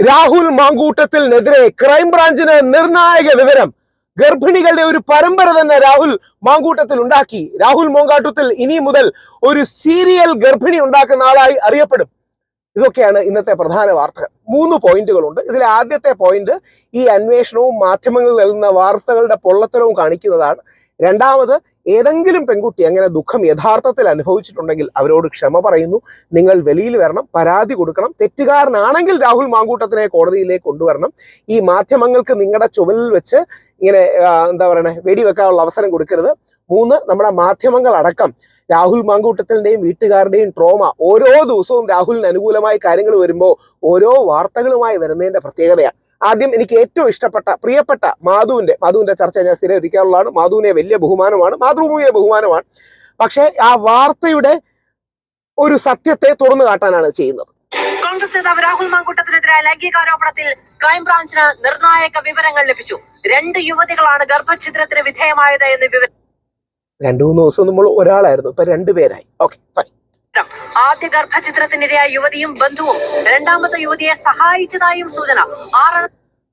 രാഹുൽ മാങ്കൂട്ടത്തിനെതിരെ ക്രൈംബ്രാഞ്ചിന് നിർണായക വിവരം. ഗർഭിണികളുടെ ഒരു പരമ്പര തന്നെ രാഹുൽ മാങ്കൂട്ടത്തിൽ ഉണ്ടാക്കി. രാഹുൽ മോങ്കാട്ടത്തിൽ ഇനി മുതൽ ഒരു സീരിയൽ ഗർഭിണി ഉണ്ടാക്കുന്ന ആളായി അറിയപ്പെടും. ഇതൊക്കെയാണ് ഇന്നത്തെ പ്രധാന വാർത്തകൾ. മൂന്ന് പോയിന്റുകളുണ്ട്. ഇതിൽ ആദ്യത്തെ പോയിന്റ് ഈ അന്വേഷണവും മാധ്യമങ്ങളിൽ നൽകുന്ന വാർത്തകളുടെ പൊള്ളത്തരവും കാണിക്കുന്നതാണ്. രണ്ടാമത് ഏതെങ്കിലും പെൺകുട്ടി അങ്ങനെ ദുഃഖം യഥാർത്ഥത്തിൽ അനുഭവിച്ചിട്ടുണ്ടെങ്കിൽ അവരോട് ക്ഷമ പറയുന്നു. നിങ്ങൾ വെളിയിൽ വരണം പരാതി കൊടുക്കണം. തെറ്റുകാരനാണെങ്കിൽ രാഹുൽ മാങ്കൂട്ടത്തിനെ കോടതിയിലേക്ക് കൊണ്ടുവരണം. ഈ മാധ്യമങ്ങൾക്ക് നിങ്ങളുടെ ചുമലിൽ വെച്ച് ഇങ്ങനെ എന്താ പറയണേ വെടിവെക്കാനുള്ള അവസരം കൊടുക്കരുത്. മൂന്ന് നമ്മുടെ മാധ്യമങ്ങൾ അടക്കം രാഹുൽ മാങ്കൂട്ടത്തിന്റെയും വീട്ടുകാരുടെയും ട്രോമ ഓരോ ദിവസവും രാഹുലിന് അനുകൂലമായ കാര്യങ്ങൾ വരുമ്പോൾ ഓരോ വാർത്തകളുമായി വരുന്നതിന്റെ പ്രത്യേകതയാണ്. ആദ്യം എനിക്ക് ഏറ്റവും ഇഷ്ടപ്പെട്ട പ്രിയപ്പെട്ട മാധുവിന്റെ മാധുവിന്റെ ചർച്ച ഞാൻ സ്ഥിരം ഇരിക്കാറുള്ളതാണ് മാധുവിനെ വലിയ ബഹുമാനമാണ് മാതൃഭൂമിയെ ബഹുമാനമാണ്. പക്ഷേ ആ വാർത്തയുടെ ഒരു സത്യത്തെ തുറന്നു കാട്ടാനാണ് ചെയ്യുന്നത്. കോൺഗ്രസ് നേതാവ് രാഹുൽ മാങ്കൂട്ടത്തിനെതിരായ ലൈംഗികാരോപണത്തിൽ ക്രൈംബ്രാഞ്ചിന് നിർണായക വിവരങ്ങൾ ലഭിച്ചു. രണ്ട് യുവതികളാണ് ഗർഭഛിദ്രത്തിന് വിധേയമായത് എന്ന് വിവരം രണ്ടു മൂന്ന് ദിവസം നമ്മൾ ഒരാളായിരുന്നു. ഇപ്പൊ രണ്ടുപേരായി ഓക്കെ ഫൈൻ ആദ്യ ഗർഭചിത്രത്തിനിരയായ യുവതിയും ബന്ധുവും രണ്ടാമത്തെ യുവതിയെ സഹായിച്ചതായും സൂചന.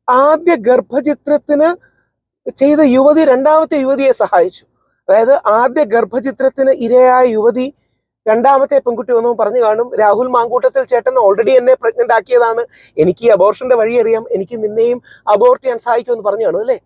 ആദ്യ ഗർഭചിത്രത്തിന് ചെയ്ത യുവതി രണ്ടാമത്തെ യുവതിയെ സഹായിച്ചു. അതായത് ആദ്യ ഗർഭചിത്രത്തിന് ഇരയായ യുവതി രണ്ടാമത്തെ പെൺകുട്ടി ഒന്നും പറഞ്ഞു കാണും രാഹുൽ മാങ്കൂട്ടത്തിൽ ചേട്ടൻ ഓൾറെഡി എന്നെ പ്രഗ്നന്റ് ആക്കിയതാണ്. എനിക്ക് അബോർഷന്റെ വഴി അറിയാം എനിക്ക് നിന്നെയും അബോർട്ട് ചെയ്യാൻ സഹായിക്കുമെന്ന് പറഞ്ഞു കാണും അല്ലേ?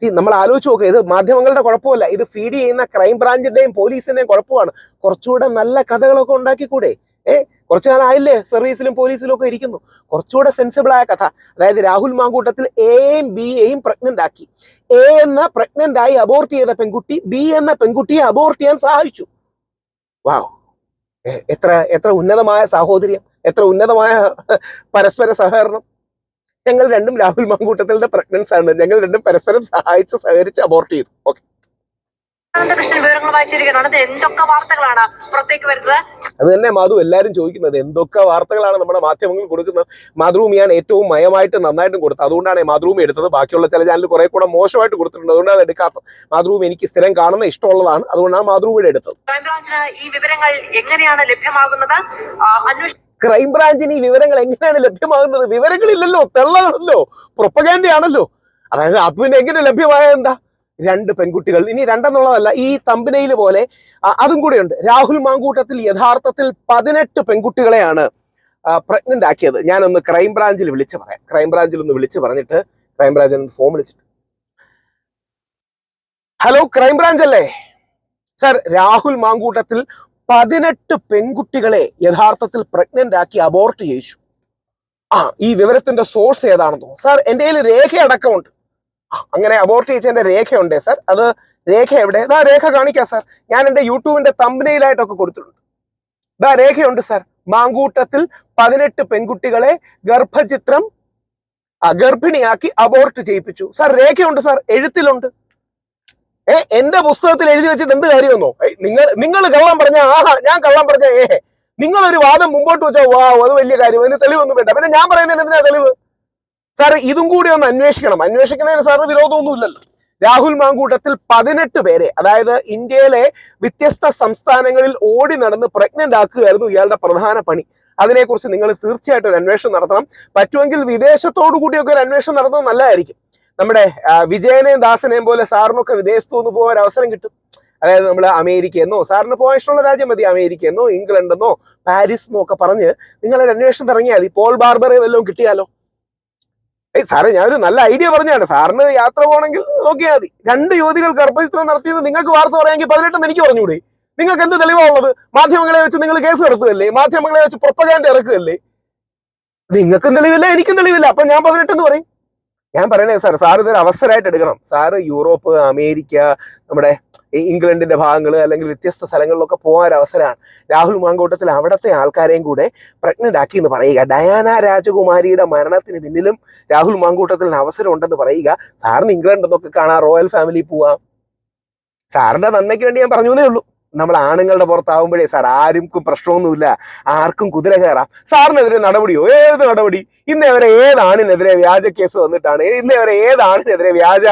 സി നമ്മൾ ആലോചിച്ച് നോക്കുക ഇത് മാധ്യമങ്ങളുടെ കുഴപ്പമല്ല. ഇത് ഫീഡ് ചെയ്യുന്ന ക്രൈം ബ്രാഞ്ചിന്റെയും പോലീസിന്റെയും കുഴപ്പമാണ്. കുറച്ചുകൂടെ നല്ല കഥകളൊക്കെ ഉണ്ടാക്കിക്കൂടെ? ഏഹ് കുറച്ചു കാലം ആയില്ലേ സർവീസിലും പോലീസിലും ഒക്കെ ഇരിക്കുന്നു. കുറച്ചുകൂടെ സെൻസിബിൾ ആയ കഥ. അതായത് രാഹുൽ മാങ്കൂട്ടത്തിൽ എയും ബിയെയും പ്രഗ്നന്റ് ആക്കി. എ എന്ന പ്രഗ്നന്റ് ആയി അബോർട്ട് ചെയ്ത പെൺകുട്ടി ബി എന്ന പെൺകുട്ടിയെ അബോർട്ട് ചെയ്യാൻ സഹായിച്ചു. വാവ് എത്ര എത്ര ഉന്നതമായ സാഹോദര്യം എത്ര ഉന്നതമായ പരസ്പര സഹകരണം. ഞങ്ങൾ രണ്ടും രാഹുൽ മാങ്കൂട്ടത്തിലെ പ്രഗ്നൻസ് ആണ്. ഞങ്ങൾ രണ്ടും പരസ്പരം സഹായിച്ച് സഹകരിച്ച് അബോർട്ട് ചെയ്തു. ഓക്കെ അത് തന്നെ മാധു എല്ലാരും ചോദിക്കുന്നത് എന്തൊക്കെ വാർത്തകളാണ് നമ്മുടെ മാധ്യമങ്ങൾ കൊടുക്കുന്നത്? മാതൃഭൂമിയാണ് ഏറ്റവും മയമായിട്ട് നന്നായിട്ടും കൊടുത്തത്. അതുകൊണ്ടാണ് മാതൃഭൂമി എടുത്തത്. ബാക്കിയുള്ള ചില ചാനൽ കുറെ കൂടെ മോശമായിട്ട് കൊടുത്തിട്ടുണ്ട്. അതുകൊണ്ടാണ് അത് എടുക്കാത്തത്. മാതൃഭൂമി എനിക്ക് സ്ഥിരം കാണുന്ന ഇഷ്ടമുള്ളതാണ്. അതുകൊണ്ടാണ് മാതൃഭൂമിയുടെ എടുത്തത്. ക്രൈംബ്രാഞ്ചിന് ഈ വിവരങ്ങൾ എങ്ങനെയാണ് ലഭ്യമാകുന്നത്? ക്രൈംബ്രാഞ്ചിന് ഈ വിവരങ്ങൾ എങ്ങനെയാണ് ലഭ്യമാകുന്നത്? വിവരങ്ങളില്ലല്ലോ തെള്ളാണല്ലോ പ്രൊപ്പഗാൻഡയാണല്ലോ അതായത് അപ്പുവിന് എങ്ങനെ ലഭ്യമായ എന്താ? രണ്ട് പെൺകുട്ടികൾ ഇനി രണ്ടെന്നുള്ളതല്ല ഈ തമ്പനയിൽ പോലെ അതും കൂടെയുണ്ട്. രാഹുൽ മാങ്കൂട്ടത്തിൽ യഥാർത്ഥത്തിൽ പതിനെട്ട് പെൺകുട്ടികളെയാണ് പ്രഗ്നന്റ് ആക്കിയത്. ഞാനൊന്ന് ക്രൈംബ്രാഞ്ചിൽ വിളിച്ച് പറയാം. ക്രൈംബ്രാഞ്ചിൽ ഒന്ന് വിളിച്ച് പറഞ്ഞിട്ട് ക്രൈംബ്രാഞ്ചിൽ ഒന്ന് ഫോം വിളിച്ചിട്ട്. ഹലോ ക്രൈംബ്രാഞ്ച് അല്ലേ? സർ രാഹുൽ മാങ്കൂട്ടത്തിൽ പതിനെട്ട് പെൺകുട്ടികളെ യഥാർത്ഥത്തിൽ പ്രഗ്നന്റ് ആക്കി അബോർട്ട് ചെയ്യിച്ചു. ആ ഈ വിവരത്തിന്റെ സോഴ്സ് ഏതാണെന്നോ സാർ എന്റെ കയ്യിൽ രേഖ അടക്കമുണ്ട്. അങ്ങനെ അബോർട്ട് ചെയ്യിച്ചതിന്റെ രേഖയുണ്ട് സാർ അത് രേഖ എവിടെ? ഇതാ രേഖ കാണിക്കാം സാർ ഞാൻ എന്റെ യൂട്യൂബിന്റെ തമ്പനയിലായിട്ടൊക്കെ കൊടുത്തിട്ടുണ്ട്. ഇതാ രേഖയുണ്ട് സാർ മാങ്കൂട്ടത്തിൽ പതിനെട്ട് പെൺകുട്ടികളെ ഗർഭചിത്രം ഗർഭിണിയാക്കി അബോർട്ട് ചെയ്യിപ്പിച്ചു. സാർ രേഖയുണ്ട് സാർ എഴുത്തിലുണ്ട്. ഏ എന്റെ പുസ്തകത്തിൽ എഴുതി വെച്ചിട്ട് എന്ത് കാര്യമെന്നോ നിങ്ങൾ നിങ്ങൾ കള്ളം പറഞ്ഞ ആഹാ ഞാൻ കള്ളം പറഞ്ഞ ഏ നിങ്ങൾ ഒരു വാദം മുമ്പോട്ട് വെച്ചോ വാ അത് വലിയ കാര്യം അതിന് തെളിവൊന്നും വേണ്ട. പിന്നെ ഞാൻ പറയുന്നതിന് എന്തിനാ തെളിവ്? സാർ ഇതും കൂടി ഒന്ന് അന്വേഷിക്കണം. അന്വേഷിക്കുന്നതിന് സാറിന് വിരോധമൊന്നുമില്ലല്ലോ രാഹുൽ മാങ്കൂട്ടത്തിൽ പതിനെട്ട് പേരെ അതായത് ഇന്ത്യയിലെ വ്യത്യസ്ത സംസ്ഥാനങ്ങളിൽ ഓടി നടന്ന് പ്രഗ്നന്റ് ആക്കുകയായിരുന്നു ഇയാളുടെ പ്രധാന പണി. അതിനെക്കുറിച്ച് നിങ്ങൾ തീർച്ചയായിട്ടും ഒരു അന്വേഷണം നടത്തണം. പറ്റുമെങ്കിൽ വിദേശത്തോടു കൂടിയൊക്കെ ഒരു അന്വേഷണം നടത്തുന്നത് നല്ലതായിരിക്കും. നമ്മുടെ വിജയനെയും ദാസനെയും പോലെ സാറിനൊക്കെ വിദേശത്തു നിന്ന് പോകാൻ അവസരം കിട്ടും. അതായത് നമ്മൾ അമേരിക്ക എന്നോ സാറിന് പോകാൻ ഇഷ്ടമുള്ള രാജ്യം മതി അമേരിക്ക എന്നോ ഇംഗ്ലണ്ട് എന്നോ പാരീസ് എന്നോ ഒക്കെ പറഞ്ഞ് നിങ്ങൾ ഒരു അന്വേഷണം ഇറങ്ങിയാൽ പോൾ ബാർബറെ വല്ലതും കിട്ടിയാലോ? ഏയ് സാറേ ഞാനൊരു നല്ല ഐഡിയ പറഞ്ഞാണ് സാറിന് യാത്ര പോകണമെങ്കിൽ നോക്കിയാൽ മതി. രണ്ട് യുവതികൾ ഗർഭചിത്രം നടത്തിയത് നിങ്ങൾക്ക് വാർത്ത പറയാമെങ്കിൽ പതിനെട്ടെന്ന് എനിക്ക് പറഞ്ഞുകൂടെ? നിങ്ങൾക്ക് എന്ത് തെളിവാണുള്ളത്? മാധ്യമങ്ങളെ വെച്ച് നിങ്ങൾ കേസ് നടത്തുകയല്ലേ? മാധ്യമങ്ങളെ വെച്ച് പ്രൊപ്പഗാൻഡ് ഇറക്കുകയല്ലേ? നിങ്ങൾക്കും തെളിവില്ല എനിക്കും തെളിവില്ല. അപ്പൊ ഞാൻ പതിനെട്ടെന്ന് പറയും. ഞാൻ പറയണേ സാർ സാർ ഇതൊരു അവസരമായിട്ട് എടുക്കണം. സാറ് യൂറോപ്പ് അമേരിക്ക നമ്മുടെ ഇംഗ്ലണ്ടിന്റെ ഭാഗങ്ങൾ അല്ലെങ്കിൽ വ്യത്യസ്ത സ്ഥലങ്ങളിലൊക്കെ പോകാൻ ഒരു അവസരമാണ്. രാഹുൽ മാങ്കോട്ടത്തിൽ അവിടുത്തെ ആൾക്കാരെയും കൂടെ പ്രഗ്നന്റ് ആക്കി എന്ന് പറയുക. ഡയാന രാജകുമാരിയുടെ മരണത്തിന് പിന്നിലും രാഹുൽ മാങ്കൂട്ടത്തിന് അവസരം ഉണ്ടെന്ന് പറയുക. സാറിന് ഇംഗ്ലണ്ട് എന്നൊക്കെ കാണാൻ റോയൽ ഫാമിലി പോവാം. സാറിന്റെ നന്മയ്ക്ക് വേണ്ടി ഞാൻ പറഞ്ഞേ ഉള്ളൂ. നമ്മൾ ആണുങ്ങളുടെ പുറത്താവുമ്പോഴേ സാർ ആർക്കും പ്രശ്നമൊന്നുമില്ല. ആർക്കും കുതിര കയറാം. സാറിനെതിരെ നടപടിയോ? ഏത് നടപടി? ഇന്നേ വരെ ഏതാണിനെതിരെ വ്യാജ കേസ് വന്നിട്ടാണ്? ഇന്നേ വരെ ഏതാണിനെതിരെ വ്യാജ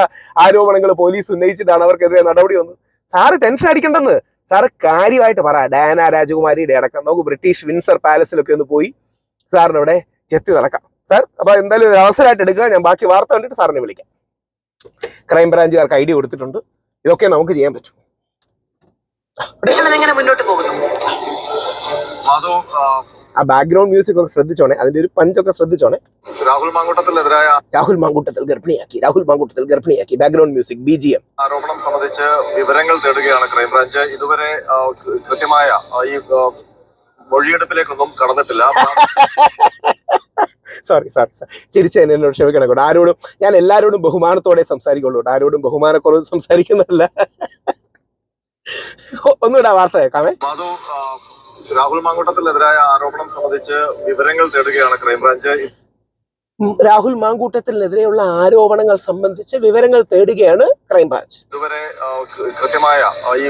ആരോപണങ്ങൾ പോലീസ് ഉന്നയിച്ചിട്ടാണ് അവർക്കെതിരെ നടപടി വന്നത്? Sir tension അടിക്കണ്ടെന്ന്. സാറ് കാര്യമായിട്ട് പറ. ഡയാന രാജകുമാരിയുടെ അടക്കം. നമുക്ക് ബ്രിട്ടീഷ് വിൻസർ പാലസിലൊക്കെ ഒന്ന് പോയി സാറിന് അവിടെ ചെത്തി നടക്കാം. സാർ അപ്പൊ എന്തായാലും ഒരു അവസരമായിട്ട് എടുക്കുക. ഞാൻ ബാക്കി വാർത്ത കണ്ടിട്ട് സാറിനെ വിളിക്കാം. ക്രൈംബ്രാഞ്ചുകാർക്ക് ഐ ഐഡിയ കൊടുത്തിട്ടുണ്ട്. ഇതൊക്കെ നമുക്ക് ചെയ്യാൻ പറ്റും. എങ്ങനെ മുന്നോട്ട് പോകുന്നു? മാധു ആ, ആ ബാക്ക്ഗ്രൗണ്ട് മ്യൂസിക് ഒക്കെ ശ്രദ്ധിച്ചോണേ. അതിന്റെ ഒരു പഞ്ചൊക്കെ ശ്രദ്ധിച്ചോണേ. രാഹുൽ മാങ്കൂട്ടത്തിനെതിരായ രാഹുൽ മാങ്കൂട്ടത്തിൽ ഗർഭിണിയാക്കി. Rahul Mamkootathil ഗർഭിണിയാക്കി. Background music B G M ആരോപണം സംബന്ധിച്ച് വിവരങ്ങൾ തേടുകയാണ് ക്രൈംബ്രാഞ്ച്. ഇതുവരെ ആ, കൃത്യമായ ആ, ഈ ആ, മൊഴിയെടുപ്പിലേക്കൊന്നും കടന്നിട്ടില്ല. സോറി സോറി സാർ ചിരിച്ചതിന് എന്നോട് ക്ഷമിക്കണം കേട്ടോ. ആരോടും ഞാൻ എല്ലാവരോടും ബഹുമാനത്തോടെ സംസാരിക്കുള്ളൂ കേട്ടോ. ആരോടും ബഹുമാനക്കുറവ് സംസാരിക്കുന്നതല്ല. ഒന്നുകൂടെ വാർത്ത കേൾക്കാമേ രാഹുൽ മാങ്കൂട്ടത്തിനെതിരായ ആരോപണം സംബന്ധിച്ച് വിവരങ്ങൾ തേടുകയാണ് ക്രൈംബ്രാഞ്ച്. രാഹുൽ മാങ്കൂട്ടത്തിനെതിരെയുള്ള ആരോപണങ്ങൾ സംബന്ധിച്ച് വിവരങ്ങൾ തേടുകയാണ് ക്രൈംബ്രാഞ്ച്. ഇതുവരെ കൃത്യമായ ഈ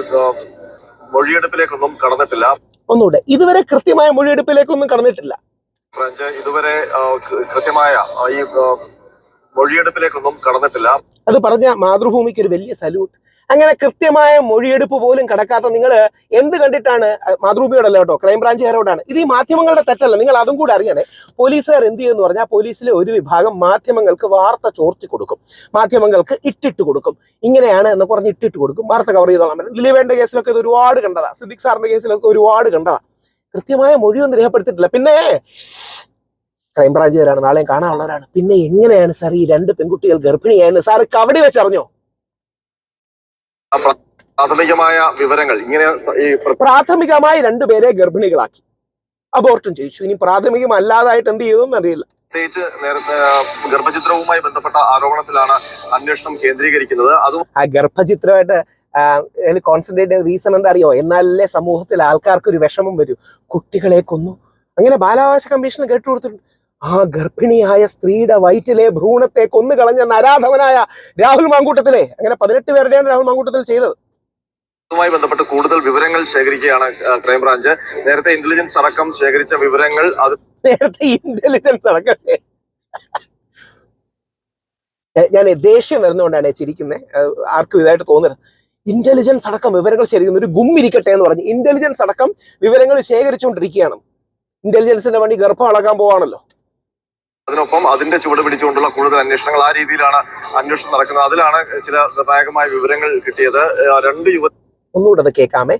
മൊഴിയെടുപ്പിലേക്കൊന്നും കടന്നിട്ടില്ല. ഒന്നുകൂടെ ഇതുവരെ കൃത്യമായ മൊഴിയെടുപ്പിലേക്കൊന്നും കടന്നിട്ടില്ല. ബ്രാഞ്ച് ഇതുവരെ കൃത്യമായ ഈ മൊഴിയെടുപ്പിലേക്കൊന്നും കടന്നിട്ടില്ല. അത് പറഞ്ഞ മാതൃഭൂമിക്ക് ഒരു വലിയ സല്യൂട്ട്. അങ്ങനെ കൃത്യമായ മൊഴിയെടുപ്പ് പോലും കടക്കാത്ത നിങ്ങൾ എന്ത് കണ്ടിട്ടാണ് മാതൃഭൂമിയോടല്ല കേട്ടോ ക്രൈംബ്രാഞ്ചുകാരോടാണ് ഇത് ഈ മാധ്യമങ്ങളുടെ തെറ്റല്ല നിങ്ങൾ അതും കൂടെ അറിയണേ. പോലീസുകാർ എന്ത് ചെയ്യുമെന്ന് പറഞ്ഞാൽ പോലീസിലെ ഒരു വിഭാഗം മാധ്യമങ്ങൾക്ക് വാർത്ത ചോർത്തി കൊടുക്കും. മാധ്യമങ്ങൾക്ക് ഇട്ടിട്ട് കൊടുക്കും. ഇങ്ങനെയാണ് എന്ന് പറഞ്ഞ് ഇട്ടിട്ട് കൊടുക്കും. വാർത്ത കവർ ചെയ്തോളാൻ പറ്റും. ദിലീപേന്റെ കേസിലൊക്കെ ഇത് ഒരുപാട് കണ്ടതാ. സിദ്ദിഖ് സാറിന്റെ കേസിലൊക്കെ ഒരുപാട് കണ്ടതാ. കൃത്യമായ മൊഴിയൊന്നും രേഖപ്പെടുത്തിയിട്ടില്ല. പിന്നെ ക്രൈംബ്രാഞ്ചുകാരാണ് നാളെയും കാണാനുള്ളവരാണ്. പിന്നെ എങ്ങനെയാണ് സാർ ഈ രണ്ട് പെൺകുട്ടികൾ ഗർഭിണിയായെന്ന് സാർ കവടി വെച്ചറിഞ്ഞോ? പ്രാഥമികമായ വിവരങ്ങൾ ഇങ്ങനെ പ്രാഥമികമായി രണ്ടുപേരെ ഗർഭിണികളാക്കി. അബോർട്ടും ചെയ്യിച്ചു. ഇനി പ്രാഥമികം അല്ലാതായിട്ട് എന്ത് ചെയ്തെന്ന് അറിയില്ല പ്രത്യേകിച്ച് നേരത്തെ ഗർഭചിത്രവുമായി ബന്ധപ്പെട്ട ആരോപണത്തിലാണ് അന്വേഷണം കേന്ദ്രീകരിക്കുന്നത്. അതും ആ ഗർഭചിത്രമായിട്ട് കോൺസെൻട്രേറ്റ് ചെയ്യുന്ന റീസൺ എന്താ അറിയോ? എന്നാലേ സമൂഹത്തിൽ ആൾക്കാർക്ക് ഒരു വിഷമം വരും. കുട്ടികളെ കൊന്നു. അങ്ങനെ ബാലാവകാശ കമ്മീഷൻ കേട്ടു കൊടുത്തിട്ടുണ്ട് ആ ഗർഭിണിയായ സ്ത്രീയുടെ വയറ്റിലെ ഭ്രൂണത്തെ കൊന്നു കളഞ്ഞ നരാധവനായ രാഹുൽ മാങ്കൂട്ടത്തിലെ അങ്ങനെ പതിനെട്ട് പേരുടെയാണ് രാഹുൽ മാങ്കൂട്ടത്തിൽ ചെയ്തത്. അതുമായി ബന്ധപ്പെട്ട് കൂടുതൽ വിവരങ്ങൾ ശേഖരിക്കുകയാണ് ക്രൈംബ്രാഞ്ച് നേരത്തെ ഇന്റലിജൻസ് അടക്കം ശേഖരിച്ച വിവരങ്ങൾ അത് നേരത്തെ ഇന്റലിജൻസ് അടക്കം ഞാൻ ദേഷ്യം വരുന്നതുകൊണ്ടാണ് ചിരിക്കുന്നത് ആർക്കും ഇതായിട്ട് തോന്നരുത്. ഇന്റലിജൻസ് അടക്കം വിവരങ്ങൾ ശേഖരിക്കുന്ന ഒരു ഗുമ്മിരിക്കട്ടെ എന്ന് പറഞ്ഞ് ഇന്റലിജൻസ് അടക്കം വിവരങ്ങൾ ശേഖരിച്ചുകൊണ്ടിരിക്കുകയാണ്. ഇന്റലിജൻസിന്റെ വണ്ടി ഗർഭം അളക്കാൻ പോവാണല്ലോ. അതിനൊപ്പം അതിന്റെ ചുവട് പിടിച്ചുകൊണ്ടുള്ള കൂടുതൽ അന്വേഷണങ്ങൾ ആ രീതിയിലാണ് അന്വേഷണം നടക്കുന്നത്. അതിലാണ് ചില നിർണായകമായ വിവരങ്ങൾ കിട്ടിയത്. രണ്ട് യുവ ഒന്നുകൂടെ അത് കേൾക്കാമേ.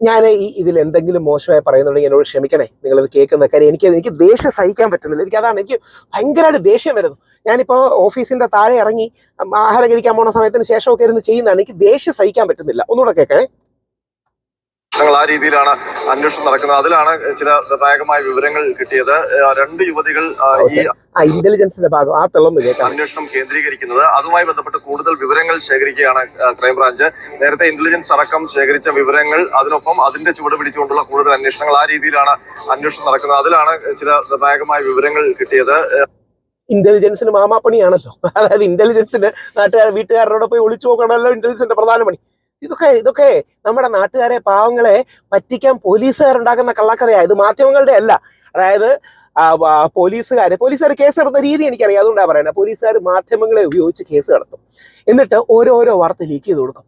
ഞാൻ ഈ ഇതിൽ എന്തെങ്കിലും മോശമായി പറയുന്നുണ്ടെങ്കിൽ എന്നോട് ക്ഷമിക്കണേ. നിങ്ങളിത് കേൾക്കുന്ന കാര്യം എനിക്ക് എനിക്ക് ദേഷ്യം സഹിക്കാൻ പറ്റുന്നില്ല. എനിക്ക് അതാണ് എനിക്ക് ഭയങ്കരമായിട്ട് ദേഷ്യം വരുന്നു. ഞാനിപ്പോൾ ഓഫീസിന്റെ താഴെ ഇറങ്ങി ആഹാരം കഴിക്കാൻ പോണ സമയത്തിന് ശേഷമൊക്കെ ഇരുന്ന് ചെയ്യുന്നതാണ്. എനിക്ക് ദേഷ്യം സഹിക്കാൻ പറ്റുന്നില്ല. ഒന്നുകൂടെ കേൾക്കണേ. അന്വേഷണങ്ങൾ ആ രീതിയിലാണ് അന്വേഷണം നടക്കുന്നത്. അതിലാണ് ചില നിർണായകമായ വിവരങ്ങൾ കിട്ടിയത്. രണ്ട് യുവതികൾ ഈ ഇന്റലിജൻസിന്റെ ഭാഗം ആ കേൾക്കാം. അന്വേഷണം കേന്ദ്രീകരിക്കുന്നത്. അതുമായി ബന്ധപ്പെട്ട് കൂടുതൽ വിവരങ്ങൾ ശേഖരിക്കുകയാണ് ക്രൈംബ്രാഞ്ച്. നേരത്തെ ഇന്റലിജൻസ് അടക്കം ശേഖരിച്ച വിവരങ്ങൾ അതിനൊപ്പം അതിന്റെ ചുവട് പിടിച്ചുകൊണ്ടുള്ള കൂടുതൽ അന്വേഷണങ്ങൾ ആ രീതിയിലാണ് അന്വേഷണം നടക്കുന്നത്. അതിലാണ് ചില നിർണായകമായ വിവരങ്ങൾ കിട്ടിയത്. ഇന്റലിജൻസിന് മാമാപ്പണിയാണല്ലോ. അതായത് ഇന്റലിജൻസിന് നാട്ടുകാർ വീട്ടുകാരോട് പോയി ഒളിച്ചു നോക്കണമല്ലോ ഇന്റലിജൻസിന്റെ പ്രധാന പണി. ഇതൊക്കെ ഇതൊക്കെ നമ്മുടെ നാട്ടുകാരെ പാവങ്ങളെ പറ്റിക്കാൻ പോലീസുകാരുണ്ടാക്കുന്ന കള്ളക്കഥയാ. ഇത് മാധ്യമങ്ങളുടെ അല്ല. അതായത് പോലീസുകാർ പോലീസുകാർ കേസ് നടത്തുന്ന രീതി എനിക്കറിയാം. അതുകൊണ്ടാണ് പറയുന്നത് പോലീസുകാർ മാധ്യമങ്ങളെ ഉപയോഗിച്ച് കേസ് നടത്തും. എന്നിട്ട് ഓരോരോ വാർത്ത ലീക്ക് ചെയ്ത് കൊടുക്കും.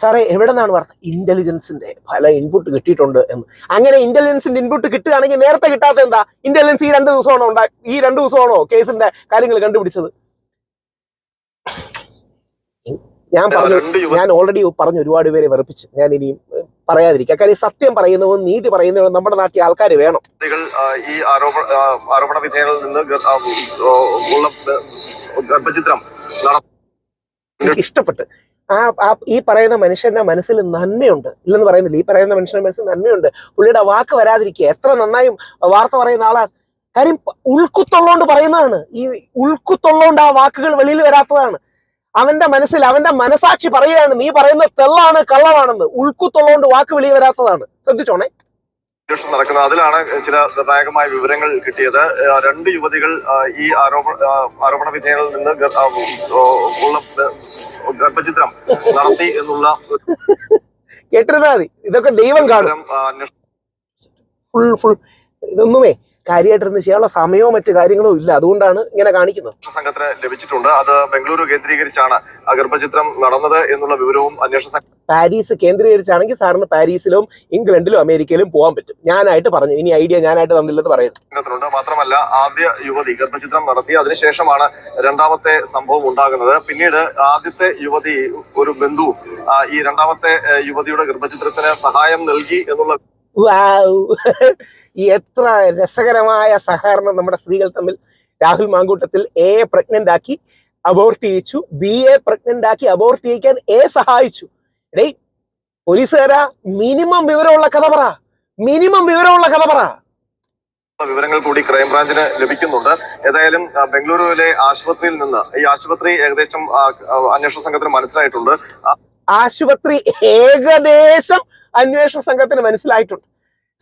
സാറേ എവിടെ നിന്നാണ് വാർത്ത? ഇന്റലിജൻസിന്റെ പല ഇൻപുട്ട് കിട്ടിയിട്ടുണ്ട് എന്ന്. അങ്ങനെ ഇന്റലിജൻസിന്റെ ഇൻപുട്ട് കിട്ടുകയാണെങ്കിൽ നേരത്തെ കിട്ടാത്ത എന്താ? ഇന്റലിജൻസ് ഈ രണ്ട് ദിവസമാണോ ഉണ്ടാ ഈ രണ്ട് ദിവസമാണോ കേസിന്റെ കാര്യങ്ങൾ കണ്ടുപിടിച്ചത്? ഞാൻ പറഞ്ഞു ഞാൻ ഓൾറെഡി പറഞ്ഞു ഒരുപാട് പേരെ വെറുപ്പിച്ച്. ഞാൻ ഇനിയും പറയാതിരിക്കുക പറയാതിരിക്കാം. കാര്യം സത്യം പറയുന്നതും നീതി പറയുന്നതും നമ്മുടെ നാട്ടിൽ ആൾക്കാർ വേണം. ഈ ആരോപണ നിന്ന് ഉള്ള ഗർഭചിത്രം എനിക്ക് ഇഷ്ടപ്പെട്ട്. ആ ആ ഈ പറയുന്ന മനുഷ്യന്റെ മനസ്സിൽ നന്മയുണ്ട്. ഇല്ലെന്ന് പറയുന്നില്ല. ഈ പറയുന്ന മനുഷ്യന്റെ മനസ്സിൽ നന്മയുണ്ട്. പുള്ളിയുടെ വാക്ക് വരാതിരിക്കുക. എത്ര നന്നായും വാർത്ത പറയുന്ന ആളാണ്. കാര്യം ഉൾക്കുത്തുള്ളോണ്ട് പറയുന്നതാണ്. ഈ ഉൾക്കുത്തുള്ളോണ്ട് ആ വാക്കുകൾ വെളിയിൽ വരാത്തതാണ്. അവന്റെ മനസ്സിൽ അവന്റെ മനസാക്ഷി പറയുകയാണ് നീ പറയുന്ന തെള്ളാണ് കള്ളമാണെന്ന്. ഉൾക്കുത്തുള്ളതുകൊണ്ട് വാക്ക് വിളി വരാത്തതാണ്. ശ്രദ്ധിച്ചോണേ. അന്വേഷണം നടക്കുന്നത്. അതിലാണ് ചില നിർണായകമായ വിവരങ്ങൾ കിട്ടിയത്. രണ്ട് യുവതികൾ ഈ ആരോപണ ആരോപണ വിധേയങ്ങളിൽ നിന്ന് ഉള്ള ഗർഭചിത്രം നടത്തി എന്നുള്ള കേട്ടിരുന്നാ മതി. ഇതൊക്കെ ദൈവം കാണും. അന്വേഷണം ഫുൾ ഫുൾ ഇതൊന്നുമേ കാര്യമായിട്ടിരുന്ന് ചെയ്യാനുള്ള സമയമോ മറ്റു കാര്യങ്ങളോ ഇല്ല. അതുകൊണ്ടാണ് ഇങ്ങനെ കാണിക്കുന്നത്. സംഘത്തിന് ലഭിച്ചിട്ടുണ്ട്. അത് ബംഗളൂരു കേന്ദ്രീകരിച്ചാണ് ഗർഭചിത്രം നടന്നത് എന്നുള്ള വിവരവും അന്വേഷണ സംഘം പാരീസ് കേന്ദ്രീകരിച്ചാണെങ്കിൽ സാറിന് പാരീസിലും ഇംഗ്ലണ്ടിലും അമേരിക്കയിലും പോകാൻ പറ്റും. ഞാനായിട്ട് പറഞ്ഞു. ഇനി ഐഡിയ ഞാനായിട്ട് തന്നില്ലെന്ന് പറയുന്നു മാത്രമല്ല ആദ്യ യുവതി ഗർഭചിത്രം നടത്തി അതിനുശേഷമാണ് രണ്ടാമത്തെ സംഭവം ഉണ്ടാകുന്നത്. പിന്നീട് ആദ്യത്തെ യുവതി ഒരു ബന്ധു ഈ രണ്ടാമത്തെ യുവതിയുടെ ഗർഭചിത്രത്തിന് സഹായം നൽകി എന്നുള്ള വാവ്. ഈ എത്ര രസകരമായ സഹകരണം നമ്മുടെ സ്ത്രീകൾ തമ്മിൽ രാഹുൽ മാങ്കൂട്ടത്തിൽ എ പ്രഗ്നന്റ് ആക്കി അബോർട്ട് ചെയ്യിച്ചു ബി എ പ്രഗ്നന്റ് ആക്കി അബോർട്ട് ചെയ്യിക്കാൻ എ സഹായിച്ചു. എടേ പോലീസുകാരാ മിനിമം വിവരമുള്ള കഥ പറ. മിനിമം വിവരമുള്ള കഥ പറ. വിവരങ്ങൾ കൂടി ക്രൈംബ്രാഞ്ചിന് ലഭിക്കുന്നുണ്ട്. ഏതായാലും ബംഗളൂരുവിലെ ആശുപത്രിയിൽ നിന്ന് ഈ ആശുപത്രി ഏകദേശം അന്വേഷണ സംഘത്തിന് മനസ്സിലായിട്ടുണ്ട്. ആശുപത്രി ഏകദേശം അന്വേഷണ സംഘത്തിന് മനസ്സിലായിട്ടുണ്ട്.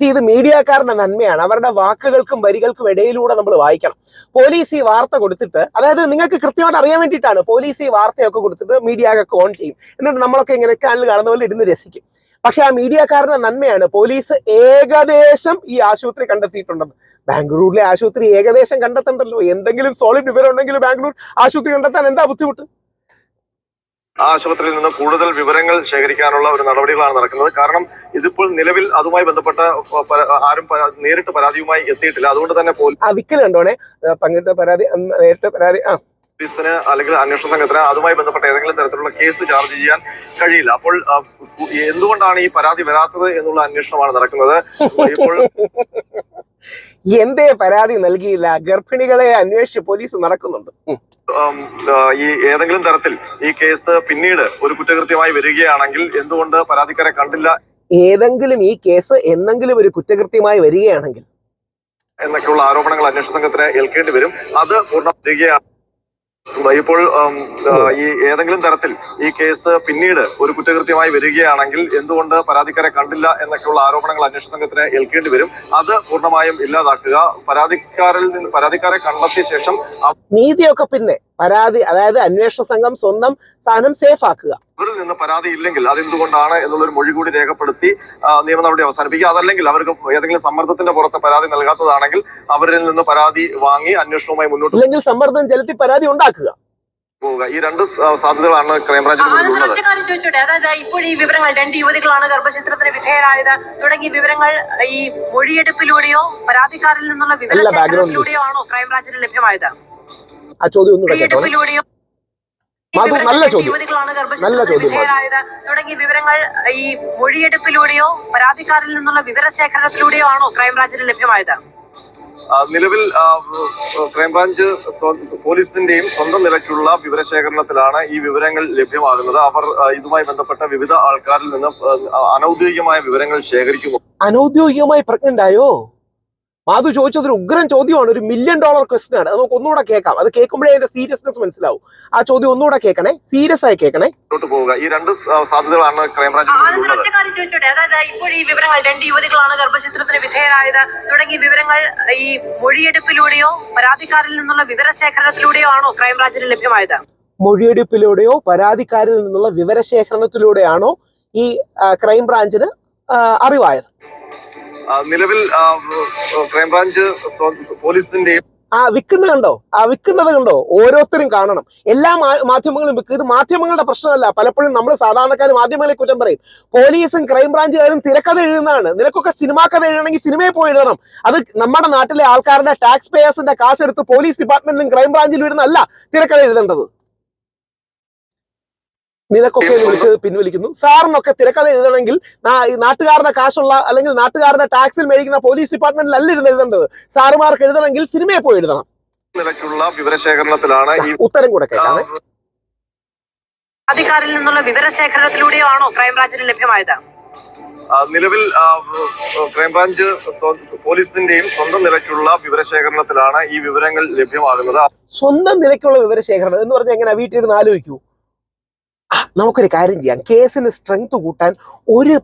ഇത് മീഡിയക്കാരുടെ നന്മയാണ്. അവരുടെ വാക്കുകൾക്കും വരികൾക്കും ഇടയിലൂടെ നമ്മൾ വായിക്കണം. പോലീസ് ഈ വാർത്ത കൊടുത്തിട്ട് അതായത് നിങ്ങൾക്ക് കൃത്യമായിട്ട് അറിയാൻ വേണ്ടിയിട്ടാണ് പോലീസ് ഈ വാർത്തയൊക്കെ കൊടുത്തിട്ട് മീഡിയക്കൊക്കെ ഓൺ ചെയ്യും. എന്നിട്ട് നമ്മളൊക്കെ ഇങ്ങനെ ചാനൽ കാണുന്ന പോലെ ഇരുന്ന് രസിക്കും. പക്ഷെ ആ മീഡിയക്കാരുടെ നന്മയാണ് പോലീസ് ഏകദേശം ഈ ആശുപത്രി കണ്ടെത്തിയിട്ടുണ്ടെന്ന്. ബാംഗ്ലൂരിലെ ആശുപത്രി ഏകദേശം കണ്ടെത്തണ്ടല്ലോ. എന്തെങ്കിലും സോളിഡ് വിവരം ഉണ്ടെങ്കിൽ ബാംഗ്ലൂർ ആശുപത്രി കണ്ടെത്താൻ എന്താ ബുദ്ധിമുട്ട്? ആശുപത്രിയിൽ നിന്ന് കൂടുതൽ വിവരങ്ങൾ ശേഖരിക്കാനുള്ള ഒരു നടപടികളാണ് നടക്കുന്നത്. കാരണം ഇതിപ്പോൾ നിലവിൽ അതുമായി ബന്ധപ്പെട്ട ആരും നേരിട്ട് പരാതിയുമായി എത്തിയിട്ടില്ല. അതുകൊണ്ട് തന്നെ വിക്കൽ കണ്ടോണേ? പങ്കിട്ട പരാതി നേരിട്ട് പരാതി ആ. പോലീസിന് അല്ലെങ്കിൽ അന്വേഷണ സംഘത്തിന് അതുമായി ബന്ധപ്പെട്ട ഏതെങ്കിലും തരത്തിലുള്ള കേസ് ചാർജ് ചെയ്യാൻ കഴിയില്ല. അപ്പോൾ എന്തുകൊണ്ടാണ് ഈ പരാതി വരാത്തത് എന്നുള്ള അന്വേഷണമാണ് നടക്കുന്നത്. ഇപ്പോൾ എന്തേ പരാതി നൽകിയില്ല. ഗർഭിണികളെ അന്വേഷിച്ച് പോലീസ് നടക്കുന്നുണ്ട്. ഈ ഏതെങ്കിലും തരത്തിൽ ഈ കേസ് പിന്നീട് ഒരു കുറ്റകൃത്യമായി വരികയാണെങ്കിൽ എന്തുകൊണ്ട് പരാതിക്കാരെ കണ്ടില്ല? ഏതെങ്കിലും ഈ കേസ് എന്തെങ്കിലും ഒരു കുറ്റകൃത്യമായി വരികയാണെങ്കിൽ. എന്നൊക്കെയുള്ള ആരോപണങ്ങൾ അന്വേഷണ സംഘത്തിന് ഏൽക്കേണ്ടി വരും. അത് പൂർണ വരികയാണ് ഇപ്പോൾ ഈ ഏതെങ്കിലും തരത്തിൽ ഈ കേസ് പിന്നീട് ഒരു കുറ്റകൃത്യമായി വരികയാണെങ്കിൽ എന്തുകൊണ്ട് പരാതിക്കാരെ കണ്ടില്ല എന്നൊക്കെയുള്ള ആരോപണങ്ങൾ അന്വേഷണ സംഘത്തിന് ഏൽക്കേണ്ടി വരും. അത് പൂർണമായും ഇല്ലാതാക്കുക. പരാതിക്കാരിൽ നിന്ന് പരാതിക്കാരെ കണ്ടെത്തിയ ശേഷം നീതിയൊക്കെ പിന്നെ പരാതി അതായത് അന്വേഷണ സംഘം സ്വന്തം സ്ഥാനം സേഫ് ആക്കുക. ഇവരിൽ നിന്ന് പരാതി ഇല്ലെങ്കിൽ അതെന്തുകൊണ്ടാണ് എന്നുള്ളൊരു മൊഴി കൂടി രേഖപ്പെടുത്തി നിയമ നടപടി അവസാനിപ്പിക്കുക. അതല്ലെങ്കിൽ അവർക്ക് ഏതെങ്കിലും സമ്മർദ്ദത്തിന്റെ പുറത്ത് പരാതി നൽകാത്തതാണെങ്കിൽ അവരിൽ നിന്ന് പരാതി വാങ്ങി അന്വേഷണവുമായി മുന്നോട്ട് അല്ലെങ്കിൽ സമ്മർദ്ദം ചെലുത്തി പരാതി ഉണ്ടാക്കുക. പോവുക. ഈ രണ്ട് സാധ്യതകളാണ് ക്രൈംബ്രാഞ്ചിന് ആനന്ദ് മുന്നിലുള്ളത്. ചോദിച്ചോട്ടെ. അതായത് ഇപ്പോൾ ഈ വിവരങ്ങൾ രണ്ട് യുവതികളാണ് ഗർഭചിത്രത്തിന് വിധേയരായത്. തുടങ്ങിയ വിവരങ്ങൾ ഈ മൊഴിയെടുപ്പിലൂടെയോ പരാതിക്കാരിൽ നിന്നുള്ള വിവരങ്ങളിലൂടെയോ. വിവരശേഖരണത്തിലൂടെയോ ആണോ ക്രൈംബ്രാഞ്ചിന് ലഭ്യമായത്? ആ ചോദ്യം ഒന്നുകൂടെ കേട്ടോ മാധു നല്ല ചോദ്യം. നല്ല ചോദ്യം, തുടങ്ങിയ വിവരങ്ങൾ ഈ മൊഴിയെടുപ്പിലൂടെയോ പരാതിക്കാരിൽ നിന്നുള്ള വിവരശേഖരണത്തിലൂടെയോ ആണോ ക്രൈംബ്രാഞ്ചിന് ലഭ്യമായത്? നിലവിൽ ക്രൈംബ്രാഞ്ച് പോലീസിന്റെയും സ്വന്തം നിലയ്ക്കുള്ള വിവരശേഖരണത്തിലാണ് ഈ വിവരങ്ങൾ ലഭ്യമാകുന്നത്. അവർ ഇതുമായി ബന്ധപ്പെട്ട വിവിധ ആൾക്കാരിൽ നിന്ന് അനൌദ്യോഗികമായ അനൗദ്യോഗികമായ വിവരങ്ങൾ ശേഖരിക്കുന്നു അനൌദ്യോഗികമായി പ്രഗ്നന്റ് ആയോ? മാധു ചോദിച്ചത് ഒരു ഉഗ്രൻ ചോദ്യമാണ് ഒരു മില്യൺ ഡോളർ ക്വസ്റ്റൻ ആണ്. അത് നമുക്ക് ഒന്നുകൂടെ കേൾക്കാം. അത് കേൾക്കുമ്പോഴേ അതിന്റെ സീരിയസ്നെസ് മനസ്സിലാവും. ആ ചോദ്യം ഒന്നുകൂടെ കേൾക്കണേ. സീരിയസ് ആയി കേൾക്കണേ. പോവുക. ഈ രണ്ട് സാധ്യതകളാണ് ക്രൈംബ്രാഞ്ച് അതായത് ഇപ്പോൾ ഈ വിവരങ്ങൾ രണ്ട് യുവതികളാണ് ഗർഭചിത്രത്തിന് വിധേയരായത്. തുടങ്ങിയ വിവരങ്ങൾ ഈ മൊഴിയെടുപ്പിലൂടെയോ പരാതിക്കാരിൽ നിന്നുള്ള വിവരശേഖരണത്തിലൂടെയോ ആണോ ക്രൈംബ്രാഞ്ചിന് ലഭ്യമായത്? മൊഴിയെടുപ്പിലൂടെയോ പരാതിക്കാരിൽ നിന്നുള്ള വിവരശേഖരണത്തിലൂടെയാണോ ഈ ക്രൈംബ്രാഞ്ചിന് അറിവായത്? നിലവിൽ ക്രൈംബ്രാഞ്ച് പോലീസിന്റെ പോലീസിന്റെയും ആ വിൽക്കുന്നത് കണ്ടോ? ആ വിൽക്കുന്നത് കണ്ടോ? ഓരോരുത്തരും കാണണം. എല്ലാ മാധ്യമങ്ങളും വിൽക്കും. ഇത് മാധ്യമങ്ങളുടെ പ്രശ്നമല്ല. പലപ്പോഴും നമ്മൾ സാധാരണക്കാർ മാധ്യമങ്ങളെ കുറ്റം പറയും. പോലീസും ക്രൈംബ്രാഞ്ചുകാരും തിരക്കഥ എഴുതുന്നതാണ്. നിനക്കൊക്കെ സിനിമാ കഥ എഴുതണമെങ്കിൽ സിനിമയെ പോയി എഴുതണം. അത് നമ്മുടെ നാട്ടിലെ ആൾക്കാരുടെ ടാക്സ് പേയേഴ്സിന്റെ കാശെടുത്ത് പോലീസ് ഡിപ്പാർട്ട്മെന്റിലും ക്രൈംബ്രാഞ്ചിലും ഇടുന്നല്ല തിരക്കഥ എഴുതേണ്ടത്. നിനക്കൊക്കെ എന്ന് വിളിച്ചത് പിൻവലിക്കുന്നു സാറിനൊക്കെ തിരക്കഥ എഴുതണമെങ്കിൽ നാട്ടുകാരുടെ കാശുള്ള അല്ലെങ്കിൽ നാട്ടുകാരുടെ ടാക്സിൽ മേടിക്കുന്ന പോലീസ് ഡിപ്പാർട്ട്മെന്റിൽ അല്ല ഇരുന്ന് എഴുതേണ്ടത്. സാറുമാർക്ക് എഴുതണമെങ്കിൽ സിനിമയെ പോയി എഴുതണം. നിലയ്ക്കുള്ള വിവരശേഖരണത്തിലാണ് ഈ ഉത്തരം കൂടെ കേട്ടാണ് അധികാരിൽ നിന്നുള്ള വിവരശേഖരണത്തിലൂടെയോ ആണോ ക്രൈംബ്രാഞ്ചിന് ലഭ്യമായത്? നിലവിൽ ക്രൈംബ്രാഞ്ച് പോലീസിന്റെയും സ്വന്തം നിലയ്ക്കുള്ള വിവരശേഖരണത്തിലാണ് ഈ വിവരങ്ങൾ ലഭ്യമാകുന്നത്. സ്വന്തം നിലയ്ക്കുള്ള വിവരശേഖരണം എന്ന് പറഞ്ഞാൽ എങ്ങനെ വീട്ടിൽ നിന്ന് ആലോചിക്കൂ. നമുക്കൊരു കാര്യം ചെയ്യാം. കേസിന് സ്ട്രെങ്ത് കൂട്ടാൻ ഒരു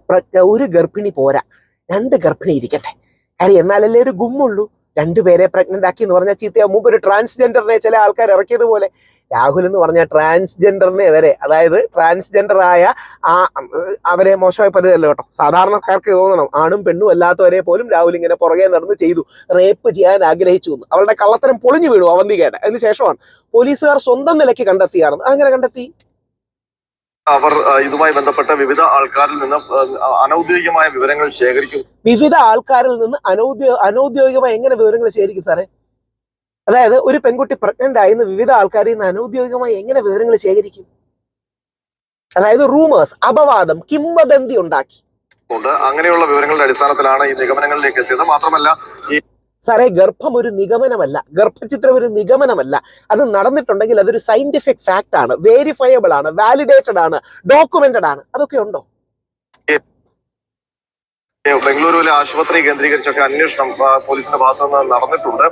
ഒരു ഗർഭിണി പോരാ. രണ്ട് ഗർഭിണി ഇരിക്കട്ടെ. കാര്യം എന്നാലല്ലേ ഒരു ഗുമ്മുള്ളൂ. രണ്ടുപേരെ പ്രഗ്നന്റ് ആക്കി എന്ന് പറഞ്ഞാൽ ചീത്തയാ മുമ്പ് ഒരു ട്രാൻസ്ജെൻഡറിനെ ചില ആൾക്കാർ ഇറക്കിയതുപോലെ. രാഹുൽ എന്ന് പറഞ്ഞ ട്രാൻസ്ജെൻഡറിനെ വരെ അതായത് ട്രാൻസ്ജെൻഡർ ആയ ആ അവരെ മോശമായി പറ്റിയതല്ലോ കേട്ടോ. സാധാരണക്കാർക്ക് തോന്നണം. ആണും പെണ്ണും അല്ലാത്തവരെ പോലും രാഹുൽ ഇങ്ങനെ പുറകെ നടന്ന് ചെയ്തു. റേപ്പ് ചെയ്യാൻ ആഗ്രഹിച്ചു എന്ന്. അവളുടെ കള്ളത്തരം പൊളിഞ്ഞു വീണു അവന്തികേട്ട അതിന് ശേഷമാണ്. പോലീസുകാർ സ്വന്തം നിലയ്ക്ക് കണ്ടെത്തിയാണ് അങ്ങനെ കണ്ടെത്തി. അവർ ഇതുമായി ബന്ധപ്പെട്ട വിവിധ ആൾക്കാരിൽ നിന്ന് അനൗദ്യോഗികമായ വിവരങ്ങൾ ശേഖരിക്കും. വിവിധ ആൾക്കാരിൽ നിന്ന് അനൗദ്യോ അനൗദ്യോഗികമായി എങ്ങനെ വിവരങ്ങൾ ശേഖരിക്കും സാറേ? അതായത് ഒരു പെൺകുട്ടി പ്രഗ്നന്റ് ആയെന്ന് വിവിധ ആൾക്കാരിൽ നിന്ന് അനൗദ്യോഗികമായി എങ്ങനെ വിവരങ്ങൾ ശേഖരിക്കും? അതായത് റൂമേഴ്സ് അപവാദം കിംവദന്തി ഉണ്ടാക്കി. ഉണ്ട്. അങ്ങനെയുള്ള വിവരങ്ങളുടെ അടിസ്ഥാനത്തിലാണ് ഈ നിഗമനങ്ങളിലേക്ക് എത്തിയത്. മാത്രമല്ല ഈ സാറേ ഗർഭം ഒരു നിഗമനമല്ല. ഗർഭചിത്രം ഒരു നിഗമനമല്ല. അത് നടന്നിട്ടുണ്ടെങ്കിൽ അതൊരു സയന്റിഫിക് ഫാക്ട് ആണ്. വേരിഫയബിൾ ആണ് വാലിഡേറ്റഡ് ആണ് ഡോക്യുമെന്റഡ് ആണ്. അതൊക്കെ ഉണ്ടോ? ബംഗളൂരുവിലെ ആശുപത്രി കേന്ദ്രീകരിച്ചൊക്കെ അന്വേഷണം പോലീസിന്റെ ഭാഗത്തു നിന്ന് നടന്നിട്ടുണ്ട്.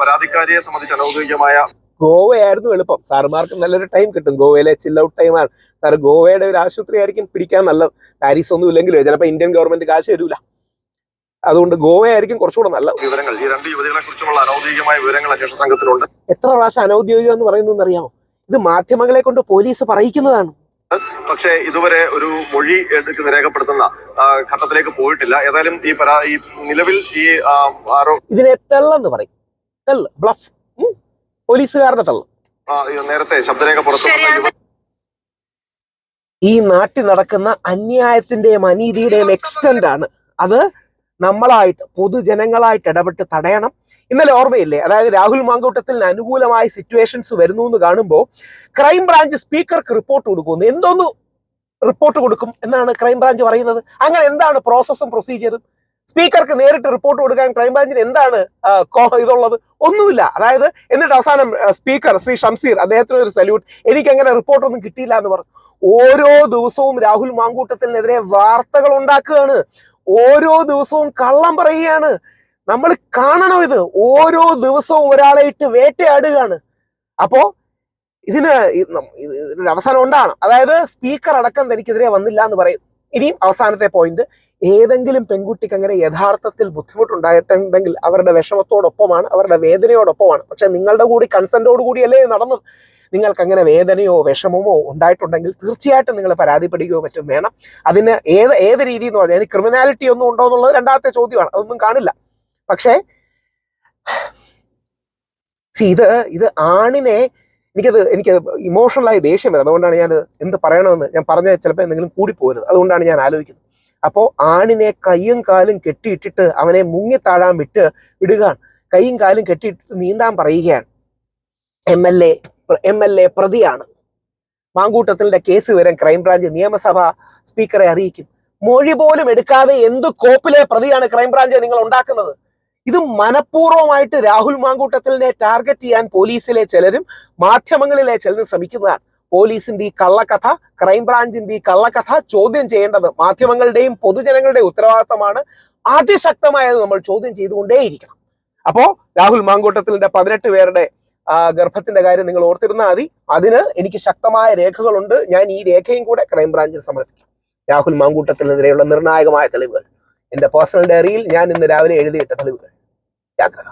പരാതിക്കാരിയെ സംബന്ധിച്ച് അനൗദ്യോഗികമായ ഗോവയായിരുന്നു എളുപ്പം. സാറുമാർക്ക് നല്ലൊരു ടൈം കിട്ടും. ഗോവയിലെ ചിൽ ഔട്ട് ടൈമാണ് സാർ ഗോവയുടെ ഒരു ആശുപത്രി ആയിരിക്കും പിടിക്കാൻ നല്ലത് പാരീസ് ഒന്നും ഇല്ലെങ്കിലും ചിലപ്പോൾ ഇന്ത്യൻ ഗവൺമെന്റ് കാശ് തരൂല. അതുകൊണ്ട് ഗോവയായിരിക്കും കുറച്ചുകൂടെ നല്ല വിവരങ്ങൾ. ഈ രണ്ട് യുവതികളെ കുറിച്ചുള്ള അനൗദ്യോഗികമായ വിവരങ്ങൾ അന്വേഷണ സംഘത്തിനുണ്ട് എത്ര പ്രാവശ്യം അനൗദ്യോഗികം എന്ന് പറയുന്നതെന്ന് അറിയാമോ? ഇത് മാധ്യമങ്ങളെ കൊണ്ട് പോലീസ് പറയിക്കുന്നതാണ്. പക്ഷേ ഇതുവരെ ഒരു മൊഴി എടുക്കുന്ന രേഖപ്പെടുത്തുന്ന ഘട്ടത്തിലേക്ക് പോയിട്ടില്ല. ഏതായാലും ഈ പരാ ഈ നിലവിൽ ഈ ഇതിനെ തെള്ളെന്ന് പറയും. തെള്ള് ബ്ലഫ് പോലീസുകാരുടെ തള്ള്. നേരത്തെ ശബ്ദരേഖ പുറത്തു ഈ നാട്ടിൽ നടക്കുന്ന അന്യായത്തിന്റെയും അനീതിയുടെയും എക്സ്റ്റന്റ് ആണ്. അത് നമ്മളായിട്ട് പൊതുജനങ്ങളായിട്ട് ഇടപെട്ട് തടയണം. ഇന്നലെ ഓർമ്മയില്ലേ? അതായത് രാഹുൽ മാങ്കൂട്ടത്തിന് അനുകൂലമായ സിറ്റുവേഷൻസ് വരുന്നു എന്ന് കാണുമ്പോൾ ക്രൈംബ്രാഞ്ച് സ്പീക്കർക്ക് റിപ്പോർട്ട് കൊടുക്കുന്നു എന്തോന്ന് റിപ്പോർട്ട് കൊടുക്കും? എന്നാണ് ക്രൈംബ്രാഞ്ച് പറയുന്നത്. അങ്ങനെ എന്താണ് പ്രോസസ്സും പ്രൊസീജിയറും സ്പീക്കർക്ക് നേരിട്ട് റിപ്പോർട്ട് കൊടുക്കാൻ ക്രൈംബ്രാഞ്ചിന് എന്താണ് ഇതുള്ളത്? ഒന്നുമില്ല. അതായത് എന്നിട്ട് അവസാനം സ്പീക്കർ ശ്രീ ഷംസീർ അദ്ദേഹത്തിന് ഒരു സല്യൂട്ട്. എനിക്ക് അങ്ങനെ റിപ്പോർട്ടൊന്നും കിട്ടിയില്ല എന്ന് പറഞ്ഞു. ഓരോ ദിവസവും രാഹുൽ മാങ്കൂട്ടത്തിനെതിരെ വാർത്തകൾ ഉണ്ടാക്കുകയാണ്. ഓരോ ദിവസവും കള്ളം പറയുകയാണ്. നമ്മൾ കാണണം ഇത്? ഓരോ ദിവസവും ഒരാളെ ഇട്ട് വേട്ടയാടുകയാണ്. അപ്പോ ഇതിന് ഇതിനൊരു അവസാനം ഉണ്ടാകണം. അതായത് സ്പീക്കർ അടക്കം തനിക്കെതിരെ വന്നില്ല എന്ന് പറയും. ഇനിയും അവസാനത്തെ പോയിന്റ് ഏതെങ്കിലും പെൺകുട്ടിക്ക് അങ്ങനെ യഥാർത്ഥത്തിൽ ബുദ്ധിമുട്ടുണ്ടായിട്ടുണ്ടെങ്കിൽ അവരുടെ വിഷമത്തോടൊപ്പമാണ് അവരുടെ വേദനയോടൊപ്പമാണ്. പക്ഷെ നിങ്ങളുടെ കൂടി കൺസെന്റോട് കൂടിയല്ലേ നടന്നത്? നിങ്ങൾക്ക് അങ്ങനെ വേദനയോ വിഷമമോ ഉണ്ടായിട്ടുണ്ടെങ്കിൽ തീർച്ചയായിട്ടും നിങ്ങൾ പരാതിപ്പെടുകയോ മറ്റും വേണം. അതിന് ഏത് ഏത് രീതി എന്ന് പറഞ്ഞാൽ അതിന് ക്രിമിനാലിറ്റി ഒന്നും ഉണ്ടോ എന്നുള്ളത് രണ്ടാമത്തെ ചോദ്യമാണ്. അതൊന്നും കാണില്ല. പക്ഷേ ഇത് ഇത് ആണിനെ എനിക്കത് എനിക്ക് ഇമോഷണലായി ദേഷ്യം വരും. അതുകൊണ്ടാണ് ഞാൻ എന്ത് പറയണമെന്ന് ഞാൻ പറഞ്ഞ ചിലപ്പോൾ എന്തെങ്കിലും കൂടിപ്പോരുത് അതുകൊണ്ടാണ് ഞാൻ ആലോചിക്കുന്നത്. അപ്പോൾ ആണിനെ കയ്യും കാലും കെട്ടിയിട്ടിട്ട് അവനെ മുങ്ങി താഴാൻ വിട്ട് വിടുകയാണ്. കൈയും കാലും കെട്ടിയിട്ട് നീന്താൻ പറയുകയാണ്. M L A M L A പ്രതിയാണ്. മാങ്കൂട്ടത്തിലെ കേസ് വരാൻ ക്രൈംബ്രാഞ്ച് നിയമസഭ സ്പീക്കറെ അറിയിക്കും. മൊഴി പോലും എടുക്കാതെ എന്ത് കോപ്പിലെ പ്രതിയാണ് ക്രൈംബ്രാഞ്ച് നിങ്ങൾ ഉണ്ടാക്കുന്നത്? ഇത് മനഃപൂർവമായിട്ട് രാഹുൽ മാങ്കൂട്ടത്തിനെ ടാർഗറ്റ് ചെയ്യാൻ പോലീസിലെ ചിലരും മാധ്യമങ്ങളിലെ ചിലരും ശ്രമിക്കുന്നതാണ്. പോലീസിന്റെ ഈ കള്ളക്കഥ ക്രൈംബ്രാഞ്ചിന്റെ ഈ കള്ളക്കഥ ചോദ്യം ചെയ്യേണ്ടത് മാധ്യമങ്ങളുടെയും പൊതുജനങ്ങളുടെയും ഉത്തരവാദിത്തമാണ്. അതിശക്തമായത് നമ്മൾ ചോദ്യം ചെയ്തുകൊണ്ടേയിരിക്കണം. അപ്പോ രാഹുൽ മാങ്കൂട്ടത്തിലിന്റെ പതിനെട്ട് പേരുടെ ഗർഭത്തിന്റെ കാര്യം നിങ്ങൾ ഓർത്തിരുന്നാൽ മതി. അതിന് എനിക്ക് ശക്തമായ രേഖകളുണ്ട്. ഞാൻ ഈ രേഖയും കൂടെ ക്രൈംബ്രാഞ്ചിന് സമർപ്പിക്കാം. രാഹുൽ മാങ്കൂട്ടത്തിനെതിരെയുള്ള നിർണായകമായ തെളിവുകൾ. എന്റെ പേഴ്സണൽ ഡയറിയിൽ ഞാൻ ഇന്ന് രാവിലെ എഴുതിയിട്ട തെളിവുകൾ. त्या करा